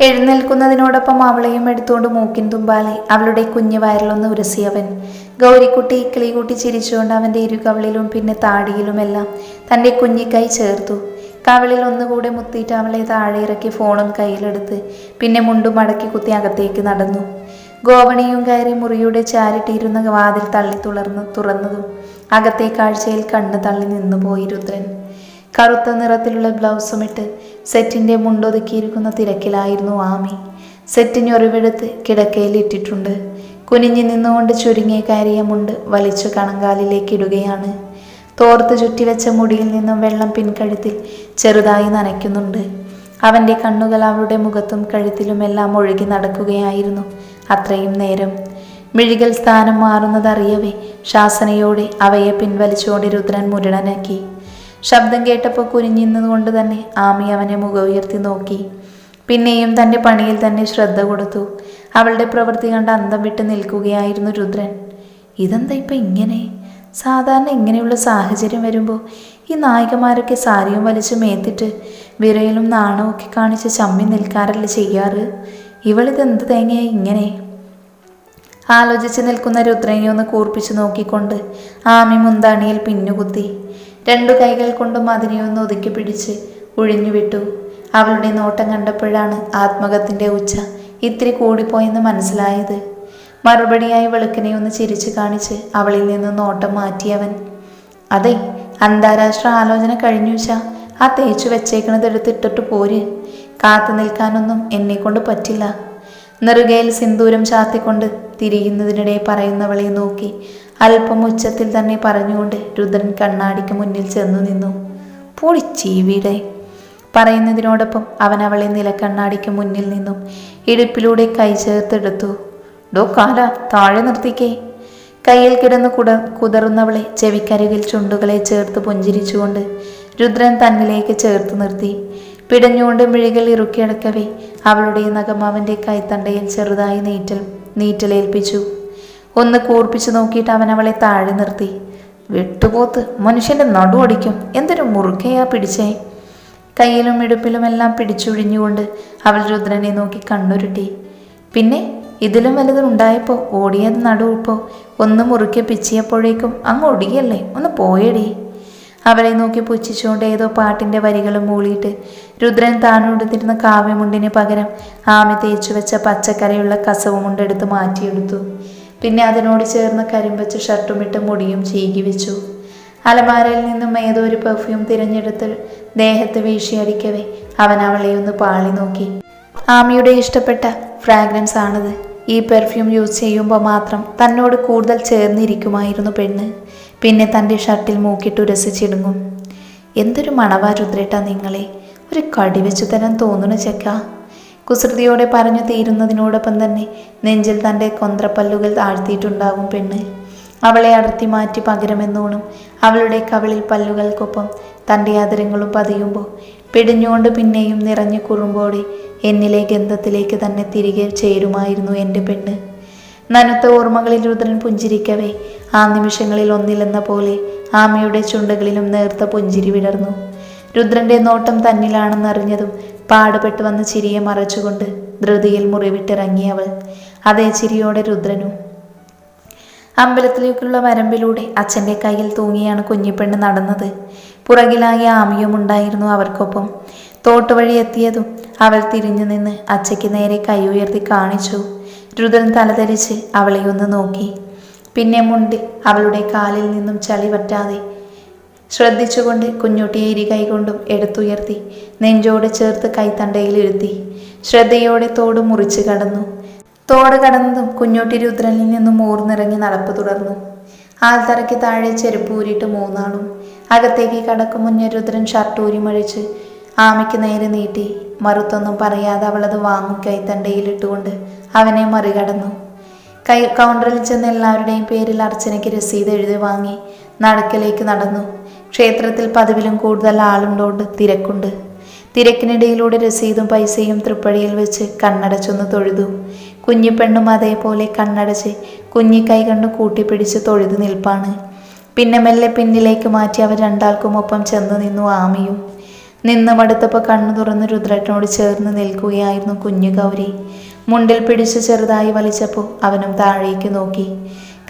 എഴുന്നേൽക്കുന്നതിനോടൊപ്പം അവളെയും എടുത്തുകൊണ്ട് മൂക്കിൻ തുമ്പാലെ അവളുടെ കുഞ്ഞു വയറിലൊന്ന് ഉരസിയവൻ. ഗൗരിക്കുട്ടി കിളികൂട്ടി ചിരിച്ചുകൊണ്ട് അവന്റെ ഇരുകവളിലും പിന്നെ താടിയിലുമെല്ലാം തന്റെ കുഞ്ഞിക്കൈ ചേർത്തു. കവളിൽ ഒന്നുകൂടെ മുത്തിയിട്ട് അവളെ താഴെ ഇറക്കി ഫോണും കയ്യിലെടുത്ത് പിന്നെ മുണ്ടും മടക്കി കുത്തി അകത്തേക്ക് നടന്നു. ഗോവണിയും കയറി മുറിയുടെ ചാരിട്ടിരുന്ന വാതിൽ തള്ളി തുളർന്ന് തുറന്നതും അകത്തെ കാഴ്ചയിൽ കണ്ണ് തള്ളി നിന്നുപോയി രുദ്രൻ. കറുത്ത നിറത്തിലുള്ള ബ്ലൗസും ഇട്ട് സെറ്റിന്റെ മുണ്ടൊതുക്കിയിരിക്കുന്ന തിരക്കിലായിരുന്നു ആമി. സെറ്റിനൊറിവെടുത്ത് കിടക്കയിൽ ഇട്ടിട്ടുണ്ട്. കുനിഞ്ഞു നിന്നുകൊണ്ട് ചുരുങ്ങിയ കയറിയ മുണ്ട് വലിച്ചു കണങ്കാലിലേക്ക് ഇടുകയാണ്. തോർത്ത് ചുറ്റിവെച്ച മുടിയിൽ നിന്നും വെള്ളം പിൻകഴുത്തിൽ ചെറുതായി നനയ്ക്കുന്നുണ്ട്. അവന്റെ കണ്ണുകൾ അവളുടെ മുഖത്തും കഴുത്തിലുമെല്ലാം ഒഴുകി നടക്കുകയായിരുന്നു അത്രയും നേരം. മിഴികൾ സ്ഥാനം മാറുന്നതറിയവേ ശാസനയോടെ അവയെ പിൻവലിച്ചുകൊണ്ട് രുദ്രൻ മുരടനാക്കി. ശബ്ദം കേട്ടപ്പോൾ കുനിഞ്ഞിരുന്നതുകൊണ്ട് തന്നെ ആമി അവനെ മുഖം ഉയർത്തി നോക്കി. പിന്നെയും തന്റെ പണിയിൽ തന്നെ ശ്രദ്ധ കൊടുത്തു. അവളുടെ പ്രവൃത്തി കണ്ട് അന്തം വിട്ട് നിൽക്കുകയായിരുന്നു രുദ്രൻ. ഇതെന്താ ഇപ്പം ഇങ്ങനെ? സാധാരണ ഇങ്ങനെയുള്ള സാഹചര്യം വരുമ്പോൾ ഈ നായികമാരൊക്കെ സാരിയും വലിച്ച് മേത്തിട്ട് വിരയിലും നാണവും ഒക്കെ കാണിച്ച് ചമ്മി നിൽക്കാറല്ല ചെയ്യാറ്? ഇവളിതെന്ത് തേങ്ങയായി ഇങ്ങനെ? ആലോചിച്ച് നിൽക്കുന്ന രുദ്രനെ ഒന്ന് കൂർപ്പിച്ചു നോക്കിക്കൊണ്ട് ആമി മുന്താണിയിൽ പിന്നുകുത്തി. രണ്ടു കൈകൾ കൊണ്ടും അതിനെ ഒന്ന് ഒതുക്കി പിടിച്ച് ഒഴിഞ്ഞുവിട്ടു അവളുടെ നോട്ടം കണ്ടപ്പോഴാണ് ആത്മകത്തിന്റെ ഉച്ച ഇത്തിരി കൂടിപ്പോയെന്ന് മനസ്സിലായത്. മറുപടിയായി വെളുക്കിനെ ഒന്ന് ചിരിച്ചു കാണിച്ച് അവളിൽ നിന്ന് നോട്ടം മാറ്റിയവൻ അതെ അന്താരാഷ്ട്ര ആലോചന കഴിഞ്ഞു വെച്ചാ ആ തേച്ചു വെച്ചേക്കണത് എടുത്തിട്ടിട്ട് പോര്. കാത്തു നിൽക്കാനൊന്നും എന്നെ കൊണ്ട് പറ്റില്ല. നെറുകയിൽ സിന്ദൂരം ചാത്തിക്കൊണ്ട് തിരിയുന്നതിനിടെ പറയുന്നവളെ നോക്കി അല്പം ഉച്ചത്തിൽ തന്നെ പറഞ്ഞുകൊണ്ട് രുദ്രൻ കണ്ണാടിക്ക് മുന്നിൽ ചെന്നു നിന്നു. പൊളിച്ചീവിടെ പറയുന്നതിനോടൊപ്പം അവൻ അവളെ നിലക്കണ്ണാടിക്ക് മുന്നിൽ നിന്നും. ഇടുപ്പിലൂടെ കൈ ചേർത്തെടുത്തു. ഡോ കാല താഴെ നിർത്തിക്കേ. കയ്യിൽ കിടന്ന് കുട കുതറുന്നവളെ ചെവിക്കരികിൽ ചുണ്ടുകളെ ചേർത്ത് പുഞ്ചിരിച്ചുകൊണ്ട് രുദ്രൻ തന്നിലേക്ക് ചേർത്ത് നിർത്തി. പിടഞ്ഞുകൊണ്ട് മിഴികൾ ഇറുക്കിയടക്കവേ. അവളുടെ നഖം അവന്റെ കൈത്തണ്ടയിൽ ചെറുതായി നീറ്റൽ നീറ്റലേൽപ്പിച്ചു. ഒന്ന് കൂർപ്പിച്ചു നോക്കിയിട്ട് അവൻ അവളെ താഴെ നിർത്തി. വിട്ടുപോത്ത് മനുഷ്യന്റെ നടുവടിക്കും എന്തൊരു മുറുകയാ പിടിച്ചേ. കയ്യിലും ഇടുപ്പിലുമെല്ലാം പിടിച്ചൊഴിഞ്ഞുകൊണ്ട് അവൾ രുദ്രനെ നോക്കി കണ്ണുരുട്ടി. പിന്നെ ഇതിലും വലുതും ഉണ്ടായപ്പോൾ ഓടിയത് നടുവിപ്പോൾ ഒന്ന് മുറുക്കെ പിച്ചിയപ്പോഴേക്കും അങ്ങ് ഒടിയല്ലേ? ഒന്ന് പോയടി. അവളെ നോക്കി പുച്ഛിച്ചുകൊണ്ട് ഏതോ പാട്ടിന്റെ വരികളും മൂളിയിട്ട് രുദ്രൻ താനുടുത്തിരുന്ന കാവ്യമുണ്ടിന് പകരം ആമി തേച്ചു വെച്ച പച്ചക്കറിയുള്ള കസവുമുണ്ടെടുത്ത് മാറ്റിയെടുത്തു. പിന്നെ അതിനോട് ചേർന്ന് കരിമ്പച്ച ഷർട്ടുമിട്ട് മുടിയും ചീകി വെച്ചു. അലമാരയിൽ നിന്നും ഏതോ ഒരു പെർഫ്യൂം തിരഞ്ഞെടുത്ത് ദേഹത്ത് വീശിയടിക്കവേ അവൻ അവളെ ഒന്ന് പാളി നോക്കി. ആമിയുടെ ഇഷ്ടപ്പെട്ട ഫ്രാഗ്രൻസ് ആണത്. ഈ പെർഫ്യൂം യൂസ് ചെയ്യുമ്പോൾ മാത്രം തന്നോട് കൂടുതൽ ചേർന്നിരിക്കുമായിരുന്നു പെണ്ണ്. പിന്നെ തന്റെ ഷർട്ടിൽ മൂക്കിട്ട് ഉരസിച്ചിടുങ്ങും. എന്തൊരു മണവാ രുദ്രേട്ട നിങ്ങളെ. ഒരു കടിവെച്ചു തരാൻ തോന്നുന്നു ചെക്ക. കുസൃതിയോടെ പറഞ്ഞു തീരുന്നതിനോടൊപ്പം തന്നെ നെഞ്ചിൽ തന്റെ കൊന്ത്രപ്പല്ലുകൾ താഴ്ത്തിയിട്ടുണ്ടാവും പെണ്ണ്. അവളെ അടർത്തി മാറ്റി പകരമെന്നോണം അവളുടെ കവിളിൽ പല്ലുകൾക്കൊപ്പം തന്റെ അതിരങ്ങളും പതിയുമ്പോൾ പിടിഞ്ഞുകൊണ്ട് പിന്നെയും നിറഞ്ഞു കുറുമ്പോടെ എന്നിലെ ഗന്ധത്തിലേക്ക് തന്നെ തിരികെ ചേരുമായിരുന്നു എന്റെ പെണ്ണ്. നനുത്ത ഓർമ്മകളിൽ രുദ്രൻ പുഞ്ചിരിക്കവേ ആ നിമിഷങ്ങളിൽ ഒന്നിലെന്ന പോലെ ആമയുടെ ചുണ്ടുകളിലും നേർത്ത പുഞ്ചിരി വിടർന്നു. രുദ്രന്റെ നോട്ടം തന്നിലാണെന്നറിഞ്ഞതും പാടുപെട്ട് വന്ന് ചിരിയെ മറച്ചുകൊണ്ട് ധൃതിയിൽ മുറിവിട്ടിറങ്ങി അവൾ. അതേ ചിരിയോടെ രുദ്രനും അമ്പലത്തിലേക്കുള്ള വരമ്പിലൂടെ അച്ഛന്റെ കയ്യിൽ തൂങ്ങിയാണ് കുഞ്ഞിപ്പെണ്ണ് നടന്നത്. പുറകിലായി ആമിയും ഉണ്ടായിരുന്നു അവർക്കൊപ്പം. തോട്ടുവഴി എത്തിയതും അവൾ തിരിഞ്ഞു നിന്ന് അച്ഛയ്ക്ക് നേരെ കൈ ഉയർത്തി കാണിച്ചു. രുദ്രൻ തലതരിച്ച് അവളെ ഒന്ന് നോക്കി. പിന്നെ മുണ്ടി അവളുടെ കാലിൽ നിന്നും ചളി പറ്റാതെ ശ്രദ്ധിച്ചുകൊണ്ട് കുഞ്ഞുട്ടിയെ ഇരി കൈകൊണ്ടും എടുത്തുയർത്തി നെഞ്ചോട് ചേർത്ത് കൈത്തണ്ടയിൽ ഇരുത്തി ശ്രദ്ധയോടെ തോട് മുറിച്ച് കടന്നു. തോട് കടന്നതും കുഞ്ഞുട്ടി രുദ്രനിൽ നിന്നും ഊർന്നിറങ്ങി നടപ്പ് തുടർന്നു. ആൽത്തറയ്ക്ക് താഴെ ചെരുപ്പ് ഊരിയിട്ട് മൂന്നാളും അകത്തേക്ക് കടക്കും മുന്നേ രുദ്രൻ ഷർട്ട് ഊരിമഴിച്ച് ആമയ്ക്ക് നേരെ നീട്ടി മറുത്തൊന്നും പറയാതെ അവളത് വാങ്ങും കൈത്തണ്ടയിലിട്ടുകൊണ്ട് അവനെ മറികടന്നു. കൈ കൗണ്ടറിൽ ചെന്ന് എല്ലാവരുടെയും പേരിൽ അർച്ചനയ്ക്ക് രസീത് എഴുതി വാങ്ങി നടക്കലേക്ക് നടന്നു. ക്ഷേത്രത്തിൽ പതിവിലും കൂടുതൽ ആളുണ്ടോണ്ട് തിരക്കുണ്ട്. തിരക്കിനിടയിലൂടെ രസീതും പൈസയും തൃപ്പഴിയിൽ വെച്ച് കണ്ണടച്ചൊന്ന് തൊഴുതു. കുഞ്ഞിപ്പെണ്ണും അതേപോലെ കണ്ണടച്ച് കുഞ്ഞി കൈ കണ്ടു കൂട്ടിപ്പിടിച്ച് തൊഴുതു നിൽപ്പാണ്. പിന്നെ മെല്ലെ പിന്നിലേക്ക് മാറ്റി അവർ രണ്ടാൾക്കും ഒപ്പം ചെന്നു നിന്നു ആമിയും. നിന്ന് മടുത്തപ്പോൾ കണ്ണു തുറന്ന് രുദ്രനോട് ചേർന്ന് നിൽക്കുകയായിരുന്നു കുഞ്ഞു ഗൗരി. മുണ്ടിൽ പിടിച്ച് ചെറുതായി വലിച്ചപ്പോൾ അവനും താഴേക്ക് നോക്കി.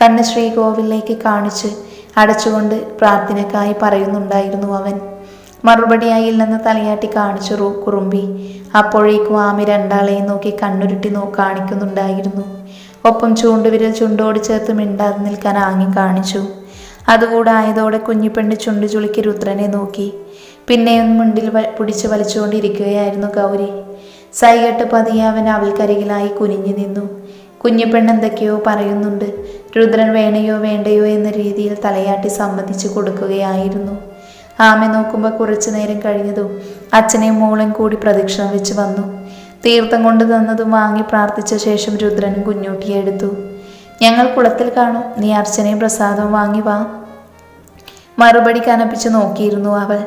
കണ്ണ് ശ്രീകോവിലേക്ക് കാണിച്ച് അടച്ചുകൊണ്ട് പ്രാർത്ഥനക്കായി പറയുന്നുണ്ടായിരുന്നു അവൻ. മറുപടിയായില്ലെന്ന് തലയാട്ടി കാണിച്ചു റൂ കുറുമ്പി. അപ്പോഴേക്കും ആമി രണ്ടാളെയും നോക്കി കണ്ണുരുട്ടി നോ കാണിക്കുന്നുണ്ടായിരുന്നു. ഒപ്പം ചൂണ്ടുവിരൽ ചുണ്ടോട് ചേർത്ത് മിണ്ടാതെ നിൽക്കാൻ ആങ്ങി കാണിച്ചു. അതുകൂടായതോടെ കുഞ്ഞിപ്പെണ്ണ് ചുണ്ടു ചുളുക്കി രുദ്രനെ നോക്കി. പിന്നെയും മുണ്ടിൽ പിടിച്ച് വലിച്ചുകൊണ്ടിരിക്കുകയായിരുന്നു ഗൗരി. സൈകട്ട് പതിയെ അവൻ അവൾക്കരികിലായി കുനിഞ്ഞു നിന്നു. കുഞ്ഞിപ്പെണ്ണ് എന്തൊക്കെയോ പറയുന്നുണ്ട്. രുദ്രൻ വേണയോ വേണ്ടയോ എന്ന രീതിയിൽ തലയാട്ടി സമ്മതിച്ചു കൊടുക്കുകയായിരുന്നു. ആമെ നോക്കുമ്പോൾ കുറച്ചു നേരം കഴിഞ്ഞതും അച്ഛനെയും മോളും കൂടി പ്രദക്ഷിണം വെച്ച് വന്നു. തീർത്ഥം കൊണ്ട് തന്നതും വാങ്ങി പ്രാർത്ഥിച്ച ശേഷം രുദ്രനും കുഞ്ഞൂട്ടിയെ എടുത്തു. ഞങ്ങൾ കുളത്തിൽ കാണും. നീ അർച്ചനയും പ്രസാദവും വാങ്ങി വാ. മറുപടി കനപ്പിച്ച് നോക്കിയിരുന്നു അവൾ.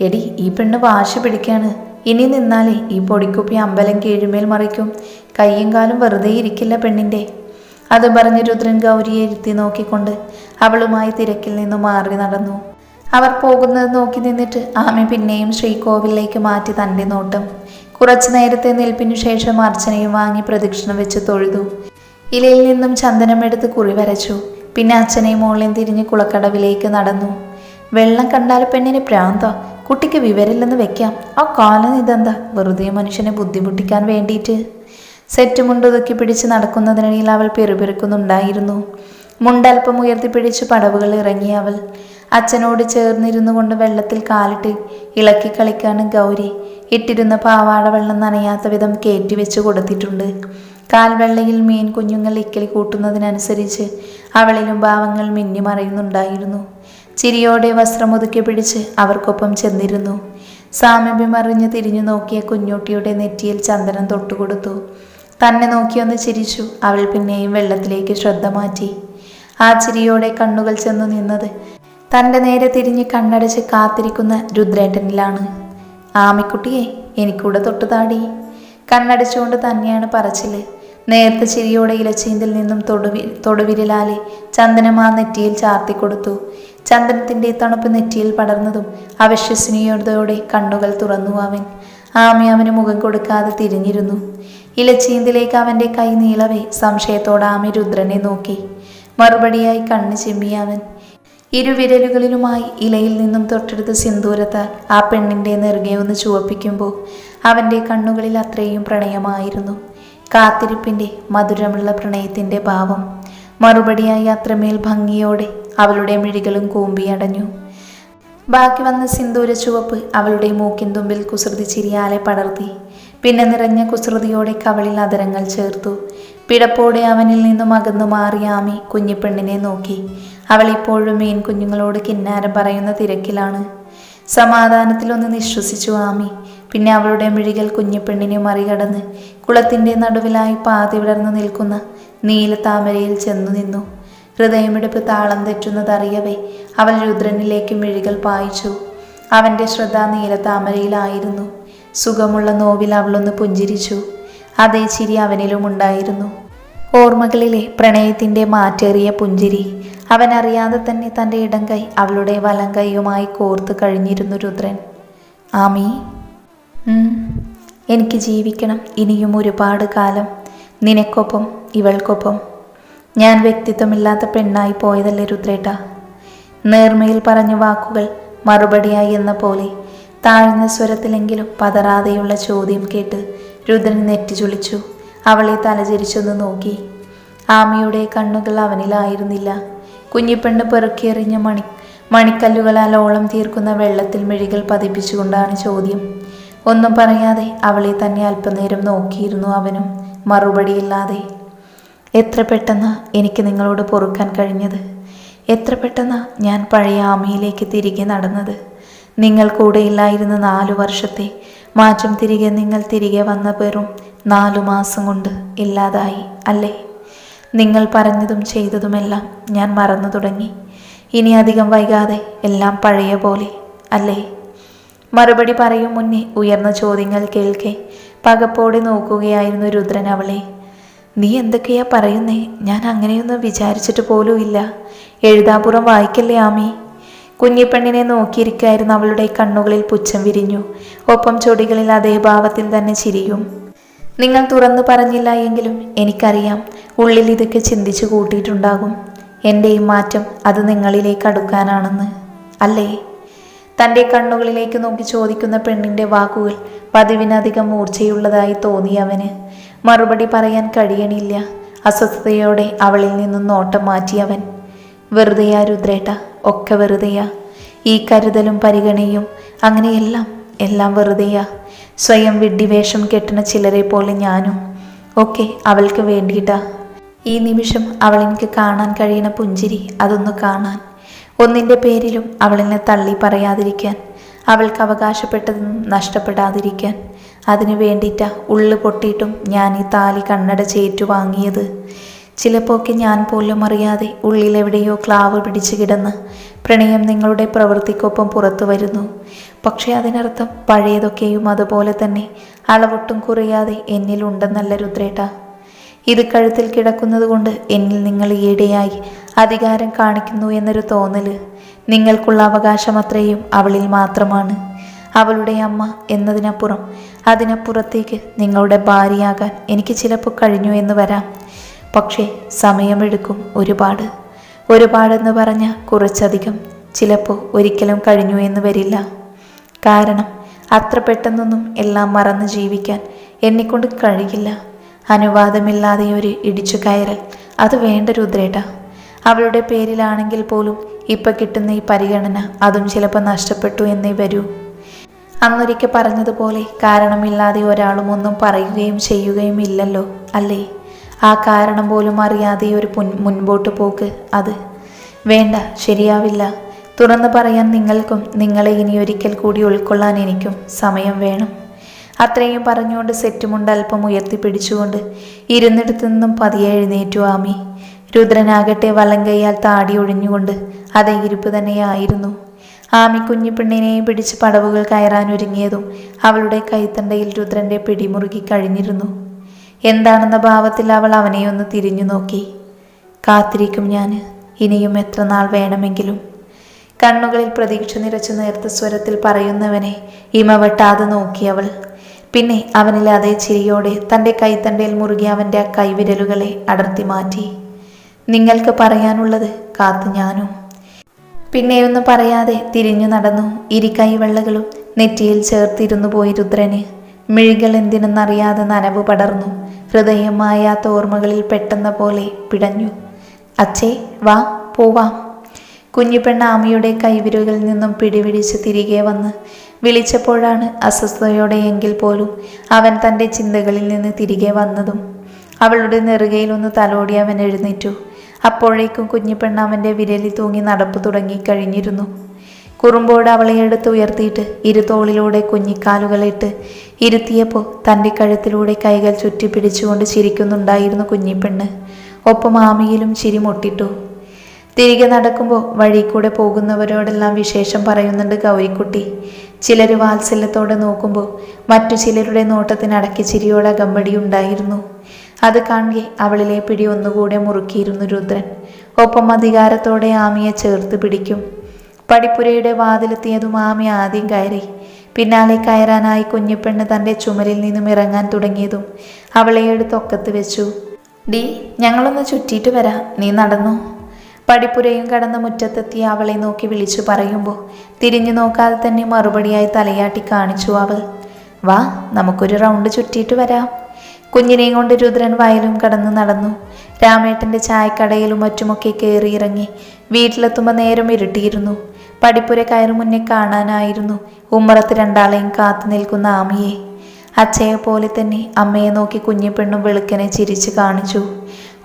എടി ഈ പെണ്ണ് വാശി പിടിക്കാണ്. ഇനി നിന്നാലേ ഈ പൊടിക്കുപ്പി അമ്പലം കീഴുമേൽ മറിക്കും. കയ്യും കാലും വെറുതെ ഇരിക്കില്ല പെണ്ണിന്റെ അത് പറഞ്ഞ് രുദ്രൻ ഗൗരിയെ ഇരുത്തി നോക്കിക്കൊണ്ട് അവളുമായി തിരക്കിൽ നിന്നും മാറി നടന്നു. അവർ പോകുന്നത് നോക്കി നിന്നിട്ട് ആമി പിന്നെയും ശ്രീകോവിലേക്ക് മാറ്റി തന്റെ നോട്ടം. കുറച്ചു നേരത്തെ നിൽപ്പിനു ശേഷം അർച്ചനയും വാങ്ങി പ്രദക്ഷിണം വെച്ച് തൊഴുതു. ഇലയിൽ നിന്നും ചന്ദനം എടുത്ത് കുറി വരച്ചു. പിന്നെ അച്ഛനെയും മോളെയും തിരിഞ്ഞ് കുളക്കടവിലേക്ക് നടന്നു. വെള്ളം കണ്ടാൽ പെണ്ണിന് പ്രാന്ത. കുട്ടിക്ക് വിവരമില്ലെന്ന് വെക്കാം. ആ കാലം ഇതെന്താ? വെറുതെ മനുഷ്യനെ ബുദ്ധിമുട്ടിക്കാൻ വേണ്ടിയിട്ട്. സെറ്റ് മുണ്ടൊതുക്കി പിടിച്ച് നടക്കുന്നതിനിടയിൽ അവൾ പിറുപിറുക്കുന്നുണ്ടായിരുന്നു. മുണ്ടൽപ്പം ഉയർത്തിപ്പിടിച്ച് പടവുകൾ ഇറങ്ങി അവൾ. അച്ഛനോട് ചേർന്നിരുന്നു കൊണ്ട് വെള്ളത്തിൽ കാലിട്ട് ഇളക്കി കളിക്കാണ് ഗൗരി ഇട്ടിരുന്ന പാവാട വെള്ളം നനയാത്ത വിധം കയറ്റി വെച്ച് കൊടുത്തിട്ടുണ്ട്. കാൽവെള്ളയിൽ മീൻ കുഞ്ഞുങ്ങൾ ഇക്കലി കൂട്ടുന്നതിനനുസരിച്ച് അവളിലും ഭാവങ്ങൾ മിന്നി മറയുന്നുണ്ടായിരുന്നു ചിരിയോടെ വസ്ത്രമൊതുക്കി പിടിച്ച് അവർക്കൊപ്പം ചെന്നിരുന്നു. സാമീപ്യം തിരിഞ്ഞു നോക്കിയ കുഞ്ഞോട്ടിയുടെ നെറ്റിയിൽ ചന്ദനം തൊട്ടുകൊടുത്തു. തന്നെ നോക്കിയൊന്ന് ചിരിച്ചു അവൾ പിന്നെയും വെള്ളത്തിലേക്ക് ശ്രദ്ധ മാറ്റി. ആ ചിരിയോടെ കണ്ണുകൾ ചെന്നു നിന്നത് തന്റെ നേരെ തിരിഞ്ഞ് കണ്ണടച്ച് കാത്തിരിക്കുന്ന രുദ്രേട്ടനിലാണ്. ആമിക്കുട്ടിയെ എനിക്കൂടെ തൊട്ടു താടി. കണ്ണടച്ചുകൊണ്ട് തന്നെയാണ് പറച്ചിൽ. നേരത്തെ ചിരിയോടെ ഇലച്ചീന്തിൽ നിന്നും തൊടുവി തൊടുവിരലാലെ ചന്ദനം ആ നെറ്റിയിൽ ചാർത്തി കൊടുത്തു ചന്ദനത്തിന്റെ തണുപ്പ് നെറ്റിയിൽ പടർന്നതും അവിശ്വസനീയതയോടെ കണ്ണുകൾ തുറന്നു അവൻ. ആമി അവന് മുഖം കൊടുക്കാതെ തിരിഞ്ഞിരുന്നു. ഇലച്ചീന്തിലേക്ക് അവന്റെ കൈ നീളവേ സംശയത്തോടെ ആമി രുദ്രനെ നോക്കി. മറുപടിയായി കണ്ണ് ചിമ്മി അവൻ. ഇരുവിരലുകളിലുമായി ഇലയിൽ നിന്നും തൊട്ടെടുത്ത സിന്ദൂരത്താൽ ആ പെണ്ണിന്റെ നെറുകെ ഒന്ന് ചുവപ്പിക്കുമ്പോൾ അവന്റെ കണ്ണുകളിൽ അത്രയും പ്രണയമായിരുന്നു. കാത്തിരിപ്പിന്റെ മധുരമുള്ള പ്രണയത്തിന്റെ ഭാവം. മറുപടിയായി അത്രമേൽ ഭംഗിയോടെ അവളുടെ മിഴികളും കൂമ്പിയടഞ്ഞു ബാക്കി വന്ന സിന്ദൂര ചുവപ്പ് അവളുടെ മൂക്കിൻ തുമ്പിൽ കുസൃതി ചിരിയാലെ പടർത്തി. പിന്നെ നിറഞ്ഞ കുസൃതിയോടെ കവളിൽ അതരങ്ങൾ ചേർത്തു. പിടപ്പോടെ അവനിൽ നിന്നും അകന്നു മാറിയ ആമി കുഞ്ഞിപ്പെണ്ണിനെ നോക്കി. അവൾ ഇപ്പോഴും മീൻ കുഞ്ഞുങ്ങളോട് കിന്നാരം പറയുന്ന തിരക്കിലാണ്. സമാധാനത്തിലൊന്ന് നിശ്വസിച്ചു ആമി. പിന്നെ അവളുടെ മിഴികൾ കുഞ്ഞിപ്പെണ്ണിനെ മറികടന്ന് കുളത്തിന്റെ നടുവിലായി പാതി വിടർന്നു നിൽക്കുന്ന നീല താമരയിൽ ചെന്നു നിന്നു. ഹൃദയമിടിപ്പ് താളം തെറ്റുന്നതറിയവേ അവൾ രുദ്രനിലേക്ക് മിഴികൾ പായിച്ചു. അവന്റെ ശ്രദ്ധ നീല താമരയിലായിരുന്നു സുഖമുള്ള നോവിൽ അവളൊന്ന് പുഞ്ചിരിച്ചു. അതേ ചിരി അവനിലും ഉണ്ടായിരുന്നു ഓർമ്മകളിലെ പ്രണയത്തിന്റെ മാറ്റേറിയ പുഞ്ചിരി. അവൻ അറിയാതെ തന്നെ തന്റെ ഇടം കൈ അവളുടെ വലം കൈയുമായി കോർത്ത് കഴിഞ്ഞിരുന്നു രുദ്രൻ. ആമി? എനിക്ക് ജീവിക്കണം ഇനിയും ഒരുപാട് കാലം. നിനക്കൊപ്പം ഇവൾക്കൊപ്പം. ഞാൻ വ്യക്തിത്വമില്ലാത്ത പെണ്ണായി പോയതല്ലേ രുദ്രേട്ട. നേർമയിൽ പറഞ്ഞ വാക്കുകൾ മറുപടിയായി എന്ന പോലെ താഴ്ന്ന സ്വരത്തിലെങ്കിലും പതറാതെയുള്ള ചോദ്യം കേട്ട് രുദ്രൻ നെറ്റി ചുളിച്ചു. അവളെ തലചരിച്ചൊന്ന് നോക്കി. ആമയുടെ കണ്ണുകൾ അവനിലായിരുന്നില്ല. കുഞ്ഞിപ്പെണ്ണ് പെറുക്കിയെറിഞ്ഞ മണി മണിക്കല്ലുകളാൽ ഓളം തീർക്കുന്ന വെള്ളത്തിൽ മിഴികൾ പതിപ്പിച്ചുകൊണ്ടാണ് ചോദ്യം. ഒന്നും പറയാതെ അവളെ തന്നെ അല്പനേരം നോക്കിയിരുന്നു അവനും. മറുപടിയില്ലാതെ എത്ര പെട്ടെന്ന് എനിക്ക് നിങ്ങളോട് പൊറുക്കാൻ കഴിഞ്ഞത്? എത്ര പെട്ടെന്ന് ഞാൻ പഴയ ആമയിലേക്ക് തിരികെ നടന്നത്? നിങ്ങൾ കൂടെ കൂടെയില്ലായിരുന്ന നാലു വർഷത്തെ മാറ്റം തിരികെ നിങ്ങൾ തിരികെ വന്ന പേരും നാലു മാസം കൊണ്ട് ഇല്ലാതായി അല്ലേ? നിങ്ങൾ പറഞ്ഞതും ചെയ്തതുമെല്ലാം ഞാൻ മറന്നു തുടങ്ങി. ഇനി അധികം വൈകാതെ എല്ലാം പഴയ പോലെ അല്ലേ? മറുപടി പറയും മുന്നേ ഉയർന്ന ചോദ്യങ്ങൾ കേൾക്കെ. പകപ്പോടെ നോക്കുകയായിരുന്നു രുദ്രൻ അവളെ. നീ എന്തൊക്കെയാ പറയുന്നേ? ഞാൻ അങ്ങനെയൊന്നും വിചാരിച്ചിട്ട് പോലും ഇല്ല. എഴുതാപുറം വായിക്കല്ലേ ആമി? കുഞ്ഞിപ്പെണ്ണിനെ നോക്കിയിരിക്കായിരുന്നു അവളുടെ കണ്ണുകളിൽ പുച്ഛം വിരിഞ്ഞു. ഒപ്പം ചൊടികളിൽ അതേ ഭാവത്തിൽ തന്നെ ചിരിയും. നിങ്ങൾ തുറന്നു പറഞ്ഞില്ല എങ്കിലും എനിക്കറിയാം ഉള്ളിൽ ഇതൊക്കെ ചിന്തിച്ചു കൂട്ടിയിട്ടുണ്ടാകും. എന്റെ ഈ മാറ്റം അത് നിങ്ങളിലേക്ക് അടുക്കാനാണെന്ന്. അല്ലേ? തന്റെ കണ്ണുകളിലേക്ക് നോക്കി ചോദിക്കുന്ന പെണ്ണിന്റെ വാക്കുകൾ പതിവിനധികം മൂർച്ചയുള്ളതായി തോന്നി അവന്. മറുപടി പറയാൻ കഴിയണില്ല. അസ്വസ്ഥതയോടെ അവളിൽ നിന്നും നോട്ടം മാറ്റിയവൻ വെറുതെയാ രുദ്രേട്ട ഒക്കെ വെറുതെയാ. ഈ കരുതലും പരിഗണയും അങ്ങനെയെല്ലാം എല്ലാം വെറുതെയാ. സ്വയം വിഡ്ഢിവേഷം കെട്ടുന്ന ചിലരെ പോലെ ഞാനും. ഒക്കെ അവൾക്ക് വേണ്ടിയിട്ടാ. ഈ നിമിഷം അവളെനിക്ക് കാണാൻ കഴിയുന്ന പുഞ്ചിരി അതൊന്ന് കാണാൻ. ഒന്നിന്റെ പേരിലും അവളെന്നെ തള്ളി പറയാതിരിക്കാൻ അവൾക്ക് അവകാശപ്പെട്ടതൊന്നും നഷ്ടപ്പെടാതിരിക്കാൻ. അതിനു വേണ്ടിയിട്ടാ ഉള്ളു പൊട്ടിയിട്ടും ഞാൻ ഈ താലി കണ്ണട ചേറ്റു വാങ്ങിയത്. ചിലപ്പോഴൊക്കെ ഞാൻ പോലും അറിയാതെ ഉള്ളിലെവിടെയോ ക്ലാവ് പിടിച്ചു കിടന്ന് പ്രണയം നിങ്ങളുടെ പ്രവൃത്തിക്കൊപ്പം പുറത്തു വരുന്നു. പക്ഷേ അതിനർത്ഥം പഴയതൊക്കെയും അതുപോലെ തന്നെ അളവൊട്ടും കുറയാതെ എന്നിലുണ്ടെന്നല്ല രുദ്രേട്ട. ഇത് കഴുത്തിൽ കിടക്കുന്നത് കൊണ്ട് എന്നിൽ നിങ്ങൾ ഈയിടെയായി അധികാരം കാണിക്കുന്നു എന്നൊരു തോന്നൽ നിങ്ങൾക്കുള്ള അവകാശം അത്രയും അവളിൽ മാത്രമാണ്. അവളുടെ അമ്മ എന്നതിനപ്പുറം അതിനപ്പുറത്തേക്ക് നിങ്ങളുടെ ഭാര്യയാകാൻ എനിക്ക് ചിലപ്പോൾ കഴിഞ്ഞു എന്ന് വരാം. പക്ഷേ സമയമെടുക്കും ഒരുപാട്. ഒരുപാടെന്ന് പറഞ്ഞ കുറച്ചധികം. ചിലപ്പോൾ ഒരിക്കലും കഴിഞ്ഞു എന്ന് വരില്ല. കാരണം അത്ര പെട്ടെന്നൊന്നും എല്ലാം മറന്ന് ജീവിക്കാൻ എന്നെക്കൊണ്ട് കഴിയില്ല. അനുവാദമില്ലാതെ ഒരു ഇടിച്ചു കയറൽ. അത് വേണ്ട രുദ്രേട്ട. അവളുടെ പേരിലാണെങ്കിൽ പോലും ഇപ്പം കിട്ടുന്ന ഈ പരിഗണന അതും ചിലപ്പോൾ നഷ്ടപ്പെട്ടു എന്നേ വരൂ. അന്നൊരിക്കൽ പറഞ്ഞതുപോലെ കാരണമില്ലാതെ ഒരാളും ഒന്നും പറയുകയും ചെയ്യുകയും ഇല്ലല്ലോ അല്ലേ? ആ കാരണം പോലും അറിയാതെ ഒരു മുൻപോട്ട് പോക്ക് അത്. വേണ്ട ശരിയാവില്ല. തുറന്നു പറയാൻ നിങ്ങൾക്കും നിങ്ങളെ ഇനി ഒരിക്കൽ കൂടി ഉൾക്കൊള്ളാൻ എനിക്കും സമയം വേണം. അത്രയും പറഞ്ഞുകൊണ്ട് സെറ്റുമുണ്ട് അല്പം ഉയർത്തിപ്പിടിച്ചുകൊണ്ട് ഇരുന്നിടത്തു നിന്നും പതിയെ എഴുന്നേറ്റു ആമി. രുദ്രനാകട്ടെ വലങ്കയ്യാൽ താടി ഒഴിഞ്ഞുകൊണ്ട് അതേ ഇരിപ്പ് തന്നെയായിരുന്നു. ആമി കുഞ്ഞിപ്പെണ്ണിനെ പിടിച്ച് പടവുകൾ കയറാൻ ഒരുങ്ങിയതും അവളുടെ കൈത്തണ്ടയിൽ രുദ്രന്റെ പിടിമുറുകി കഴിഞ്ഞിരുന്നു. എന്താണെന്ന ഭാവത്തിൽ അവൾ അവനെ ഒന്ന് തിരിഞ്ഞു നോക്കി. കാത്തിരിക്കും ഞാൻ. ഇനിയും എത്ര നാൾ വേണമെങ്കിലും. കണ്ണുകളിൽ പ്രതീക്ഷ നിറച്ചു നേർത്ത സ്വരത്തിൽ പറയുന്നവനെ ഇമ വെട്ടാതെ നോക്കിയവൾ പിന്നെ അവനിൽ അതേ ചിരിയോടെ തന്റെ കൈത്തണ്ടയിൽ മുറുകി അവന്റെ ആ കൈവിരലുകളെ അടർത്തി മാറ്റി. നിങ്ങൾക്ക് പറയാനുള്ളത് കാത്തു ഞാനും. പിന്നെയൊന്നും പറയാതെ തിരിഞ്ഞു നടന്നു. ഇരിക്കൈ വെള്ളകളും നെറ്റിയിൽ ചേർത്തിരുന്നു പോയി രുദ്രന്. മിഴികൾ എന്തിനെന്നറിയാതെ നനവ് പടർന്നു. ഹൃദയം മായാത്ത ഓർമ്മകളിൽ പെട്ടെന്ന പോലെ പിടഞ്ഞു. അച്ഛേ വാ പോവാം. കുഞ്ഞുപെണ്ണ് ആമിയുടെ കൈവിരുകളിൽ നിന്നും പിടിപിടിച്ച് തിരികെ വന്ന് വിളിച്ചപ്പോഴാണ് അസ്വസ്ഥതയോടെ എങ്കിൽ പോലും അവൻ തന്റെ ചിന്തകളിൽ നിന്ന് തിരികെ വന്നതും. അവളുടെ നെറുകയിൽ ഒന്ന് തലോടി അവൻ എഴുന്നേറ്റു. അപ്പോഴേക്കും കുഞ്ഞു പെണ്ണാമന്റെ വിരലി തൂങ്ങി നടപ്പ് തുടങ്ങിക്കഴിഞ്ഞിരുന്നു കുറുമ്പോട് അവളെ എടുത്ത് ഉയർത്തിയിട്ട് ഇരുതോളിലൂടെ കുഞ്ഞിക്കാലുകളിട്ട് ഇരുത്തിയപ്പോൾ തന്റെ കഴുത്തിലൂടെ കൈകൾ ചുറ്റി പിടിച്ചുകൊണ്ട് ചിരിക്കുന്നുണ്ടായിരുന്നു കുഞ്ഞിപ്പെണ്ണ് ഒപ്പം ആമിയിലും ചിരി മുട്ടിട്ടു. തിരികെ നടക്കുമ്പോൾ വഴി കൂടെ പോകുന്നവരോടെല്ലാം വിശേഷം പറയുന്നുണ്ട് ഗൗരിക്കുട്ടി. ചിലർ വാത്സല്യത്തോടെ നോക്കുമ്പോൾ മറ്റു ചിലരുടെ നോട്ടത്തിനടക്കി ചിരിയോടെ അകമ്പടി ഉണ്ടായിരുന്നു അത് കാണുകെ അവളിലെ പിടി ഒന്നുകൂടെ മുറുക്കിയിരുന്നു രുദ്രൻ. ഒപ്പം അധികാരത്തോടെ ആമിയെ ചേർത്ത് പിടിക്കും. പടിപ്പുരയുടെ വാതിലെത്തിയതും ആമി ആദ്യം കയറി. പിന്നാലെ കയറാനായി കുഞ്ഞിപ്പെണ്ണ് തന്റെ ചുമലിൽ നിന്നും ഇറങ്ങാൻ തുടങ്ങിയതും അവളെ എടുത്തൊക്കത്ത് വെച്ചു. ഡി ഞങ്ങളൊന്ന് ചുറ്റിയിട്ട് വരാം. നീ നടന്നു? പടിപ്പുരയും കടന്ന് മുറ്റത്തെത്തി അവളെ നോക്കി വിളിച്ചു പറയുമ്പോൾ തിരിഞ്ഞു നോക്കാതെ തന്നെ മറുപടിയായി തലയാട്ടി കാണിച്ചു അവൾ. വാ നമുക്കൊരു റൗണ്ട് ചുറ്റിയിട്ട് വരാം. കുഞ്ഞിനെയും കൊണ്ട് രുദ്രൻ വയലും കടന്നു നടന്നു. രാമേട്ടന്റെ ചായക്കടയിലും മറ്റുമൊക്കെ കയറി ഇറങ്ങി വീട്ടിലെത്തുമ്പോൾ നേരം ഇരുട്ടിയിരുന്നു. പടിപ്പുര കയറി മുന്നേ കാണാനായിരുന്നു ഉമ്മറത്ത് രണ്ടാളെയും കാത്തു നിൽക്കുന്ന ആമിയെ. അച്ഛയെ പോലെ തന്നെ അമ്മയെ നോക്കി കുഞ്ഞിപ്പെണ്ണും വെളുക്കനെ ചിരിച്ച് കാണിച്ചു.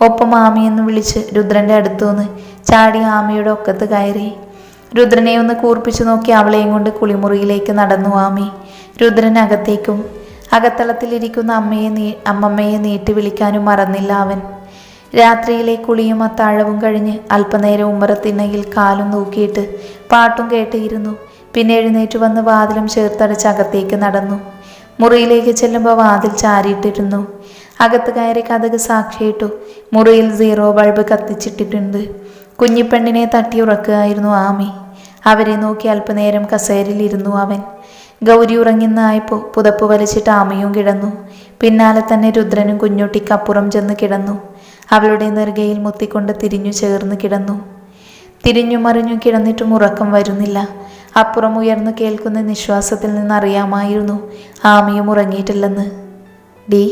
ഒപ്പം ആമിയെന്ന് വിളിച്ച് രുദ്രന്റെ അടുത്തുനിന്ന് ചാടി ആമിയുടെ ഒക്കത്ത് കയറി. രുദ്രനെ ഒന്ന് കൂർപ്പിച്ചു നോക്കി അവളെയും കൊണ്ട് കുളിമുറിയിലേക്ക് നടന്നു ആമി. രുദ്രൻ അകത്തേക്കും അകത്തളത്തിലിരിക്കുന്ന അമ്മയെ നീ അമ്മമ്മയെ നീട്ടി വിളിക്കാനും മറന്നില്ല അവൻ. രാത്രിയിലെ കുളിയും അത്താഴവും കഴിഞ്ഞ് അല്പനേരം ഉമ്മറത്തിണ്ണയിൽ കാലും നോക്കിയിട്ട് പാട്ടും കേട്ടിരുന്നു. പിന്നെ എഴുന്നേറ്റ് വന്ന് വാതിലും ചേർത്തടച്ച് അകത്തേക്ക് നടന്നു. മുറിയിലേക്ക് ചെല്ലുമ്പോൾ വാതിൽ ചാരിയിട്ടിരുന്നു. അകത്ത് കയറി കഥക് സാക്ഷിയിട്ടു മുറിയിൽ സീറോ ബൾബ് കത്തിച്ചിട്ടിട്ടുണ്ട്. കുഞ്ഞിപ്പെണ്ണിനെ തട്ടി ഉറക്കുകയായിരുന്നു ആമി. അവരെ നോക്കി അല്പനേരം കസേരയിലിരുന്നു അവൻ. ഗൗരി ഉറങ്ങുന്നായപ്പോൾ പുതപ്പ് വലിച്ചിട്ട് ആമയും കിടന്നു. പിന്നാലെ തന്നെ രുദ്രനും കുഞ്ഞുട്ടിക്കപ്പുറം ചെന്ന് കിടന്നു. അവളുടെ നെറുകയിൽ മുത്തിക്കൊണ്ട് തിരിഞ്ഞു ചേർന്ന് കിടന്നു. തിരിഞ്ഞു മറിഞ്ഞു കിടന്നിട്ടും ഉറക്കം വരുന്നില്ല. അപ്പുറം ഉയർന്നു കേൾക്കുന്ന നിശ്വാസത്തിൽ നിന്നറിയാമായിരുന്നു ആമയും ഉറങ്ങിയിട്ടില്ലെന്ന്. ഡി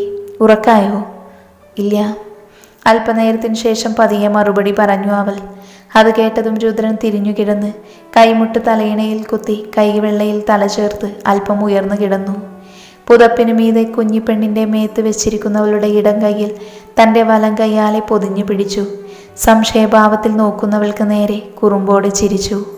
ഉറക്കായോ? ഇല്ല. അല്പനേരത്തിന് ശേഷം പതിയെ മറുപടി പറഞ്ഞു അവൾ. അത് കേട്ടതും രുദ്രൻ തിരിഞ്ഞു കിടന്ന് കൈമുട്ട് തലയിണയിൽ കുത്തി കൈവെള്ളയിൽ തല ചേർത്ത് അല്പം ഉയർന്നു കിടന്നു. പുതപ്പിന് മീതെ കുഞ്ഞിപ്പെണ്ണിന്റെ മേത്ത് വെച്ചിരിക്കുന്നവളുടെ ഇടം കൈയിൽ തന്റെ വലം കൈയാലെ പൊതിഞ്ഞു പിടിച്ചു. സംശയഭാവത്തിൽ നോക്കുന്നവൾക്ക് നേരെ കുറുമ്പോടെ ചിരിച്ചു.